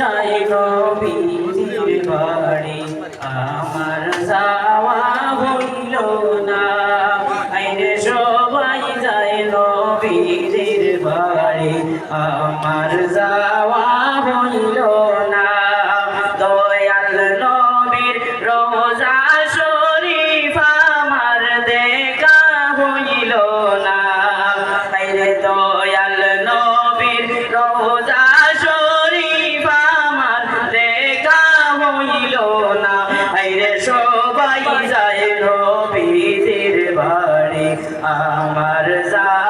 যাই নবীজির বাড়ি, আমার যাওয়া হইল না। আইরে সবাই যায় নবীজির বাড়ি, আমার যাওয়া হইল সবাই যায় নবীদের বাড়ি। আমার যাওয়া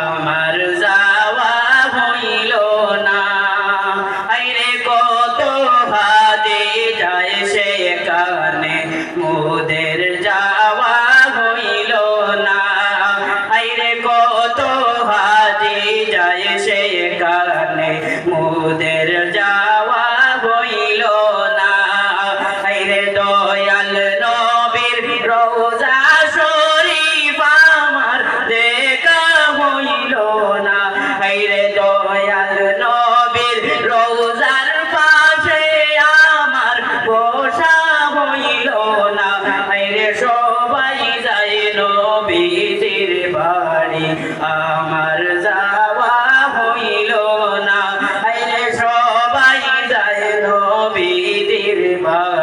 কানে মোদের যাওয়া হইল না। আইরে দয়াল নবীর রোজা শরীফ আমার দেখা হইল না। আইরে দয়াল নবীর রোজার পাশে আমার বসা হইল না। আইরে সবাই যায় নবীজির বাড়ি। আমার নবীজির